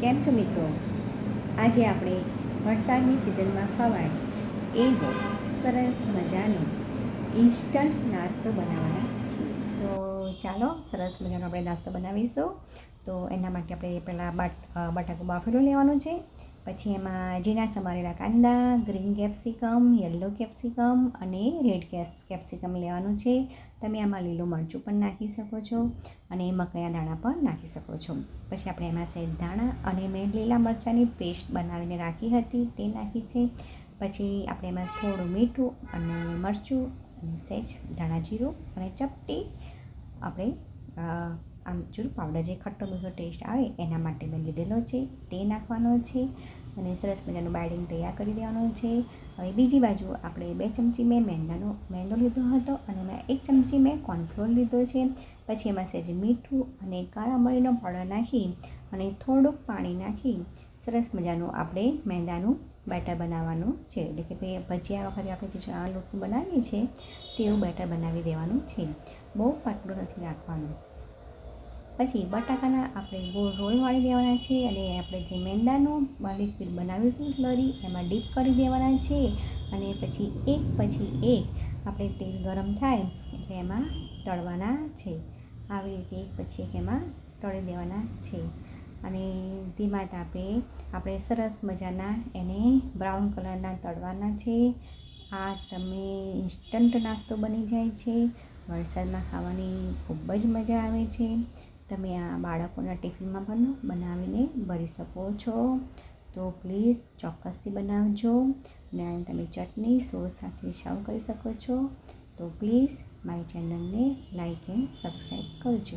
કેમ છો મિત્રો? આજે આપણે વરસાદની સિઝનમાં ખવાય એવો સરસ મજાનો ઇન્સ્ટન્ટ નાસ્તો બનાવવાના છીએ. તો ચાલો, સરસ મજાનો આપણે નાસ્તો બનાવીશું. તો એના માટે આપણે પહેલાં બટ બટાકું બાફેલું લેવાનું છે. પછી એમાં ઝીણા સમારેલા કાંદા, ગ્રીન કેપ્સિકમ, યલો કેપ્સિકમ અને રેડ કેપ્સિકમ લેવાનું છે. તમે આમાં લીલું મરચું પણ નાખી શકો છો અને મકાઈના દાણા પણ નાખી શકો છો. પછી આપણે એમાં સહેજ દાણા અને મેં લીલા મરચાંની પેસ્ટ બનાવીને રાખી હતી, તે નાખી છે. પછી આપણે એમાં થોડું મીઠું અને મરચું અને સહેજ ધાણા જીરું અને ચપટી આપણે આમચૂર પાવડર જે ખટ્ટો મીઠો ટેસ્ટ આવે, એના માટે મેં લીધેલો છે, તે નાખવાનો છે, અને સરસ મજાનું બાઇડિંગ તૈયાર કરી દેવાનું છે. હવે બીજી બાજુ આપણે બે ચમચી મેં મેંદાનો, મેંદો લીધો હતો, અને એમાં એક ચમચી મેં કોર્નફ્લોર લીધો છે. પછી એમાં સહેજ મીઠું અને કાળા મરીનો પાવડર નાખી, અને થોડુંક પાણી નાખી સરસ મજાનું આપણે મેંદાનું બેટર બનાવવાનું છે. એટલે કે ભાઈ, ભજીયા વખતે આપણે જે ચણા લોટનું બનાવીએ છીએ, તેવું બેટર બનાવી દેવાનું છે. બહુ પાતળું નથી રાખવાનું પછી બટાકાના આપણે ગોળ રોલ વાળી દેવાના છે અને આપણે જે મેંદાનું લિક્વિડ બનાવ્યું હતું સ્લરી એમાં ડીપ કરી દેવાના છે અને પછી એક પછી એક આપણે તેલ ગરમ થાય એટલે એમાં તળવાના છે. આવી રીતે એક પછી એક એમાં તળી દેવાના છે. અને ધીમા તાપે આપણે સરસ મજાના એને બ્રાઉન કલરના તળવાના છે. આ તમે ઇન્સ્ટન્ટ નાસ્તો બની જાય છે. વરસાદમાં ખાવાની ખૂબ જ મજા આવે છે. તમે આ બાળકોના ટિફિનમાં પણ બનાવીને ભરી શકો છો. તો પ્લીઝ ચોક્કસથી બનાવજો અને તમે ચટણી, સોસ સાથે સર્વ કરી શકો છો. તો પ્લીઝ મારી ચેનલને લાઈક એન્ડ સબસ્ક્રાઈબ કરજો.